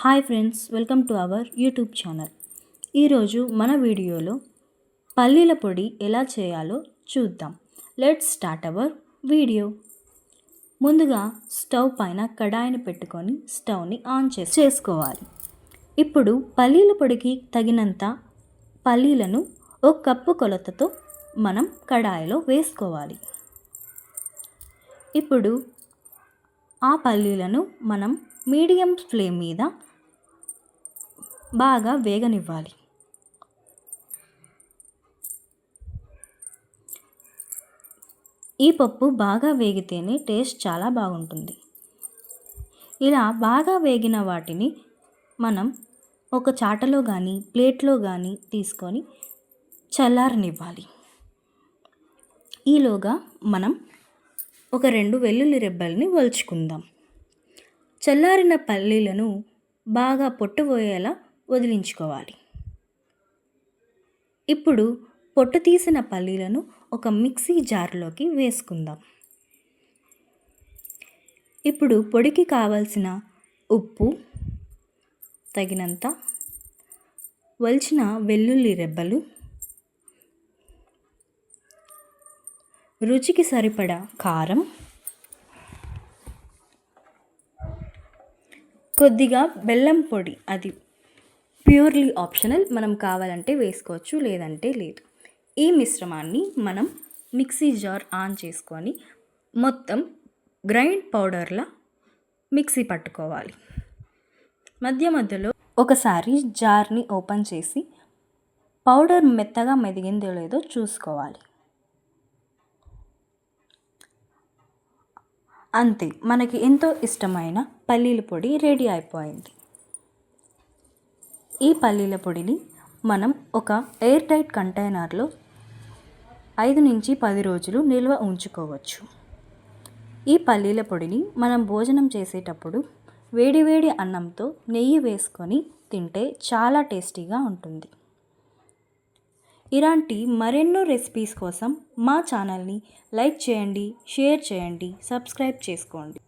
Hi friends welcome to our YouTube channel. ఈరోజు మన వీడియోలో పల్లీల పొడి ఎలా చేయాలో చూద్దాం. లెట్స్ స్టార్ట్ అవర్ వీడియో ముందుగా స్టవ్ పైన కడాయిని పెట్టుకొని స్టవ్ని ఆన్ చేసి చేసుకోవాలి. ఇప్పుడు పల్లీల పొడికి తగినంత పల్లీలను ఒక కప్పు కొలతతో మనం కడాయిలో వేసుకోవాలి. ఇప్పుడు ఆ పల్లీలను మనం మీడియం ఫ్లేమ్ మీద బాగా వేగనివ్వాలి. ఈ పప్పు బాగా వేగితేనే టేస్ట్ చాలా బాగుంటుంది. ఇలా బాగా వేగిన వాటిని మనం ఒక చాటలో కానీ ప్లేట్లో కానీ తీసుకొని చల్లారనివ్వాలి. ఈలోగా మనం ఒక రెండు వెల్లుల్లి రెబ్బల్ని వలుచుకుందాం. చల్లారిన పల్లీలను బాగా పొట్టుపోయేలా వదిలించుకోవాలి. ఇప్పుడు పొట్టు తీసిన పల్లీలను ఒక మిక్సీ జార్లోకి వేసుకుందాం. ఇప్పుడు పొడికి కావలసిన ఉప్పు తగినంత వలిచిన వెల్లుల్లి రెబ్బలు రుచికి సరిపడా కారం కొద్దిగా బెల్లం పొడి అది ప్యూర్లీ ఆప్షనల్ మనం కావాలంటే వేసుకోవచ్చు లేదంటే లేదు. ఈ మిశ్రమాన్ని మనం మిక్సీ జార్ ఆన్ చేసుకొని మొత్తం గ్రైండ్ పౌడర్లా మిక్సీ పట్టుకోవాలి. మధ్య మధ్యలో ఒకసారి జార్ని ఓపెన్ చేసి పౌడర్ మెత్తగా మెదిగిందో లేదో చూసుకోవాలి. అంతే మనకి ఎంతో ఇష్టమైన పల్లీల పొడి రెడీ అయిపోయింది. ఈ పల్లీల పొడిని మనం ఒక ఎయిర్ టైట్ కంటైనర్లో ఐదు నుంచి పది రోజులు నిల్వ ఉంచుకోవచ్చు. ఈ పల్లీల పొడిని మనం భోజనం చేసేటప్పుడు వేడివేడి అన్నంతో నెయ్యి వేసుకొని తింటే చాలా టేస్టీగా ఉంటుంది. ఇలాంటి మరెన్నో రెసిపీస్ కోసం మా ఛానల్ని లైక్ చేయండి షేర్ చేయండి సబ్స్క్రైబ్ చేసుకోండి.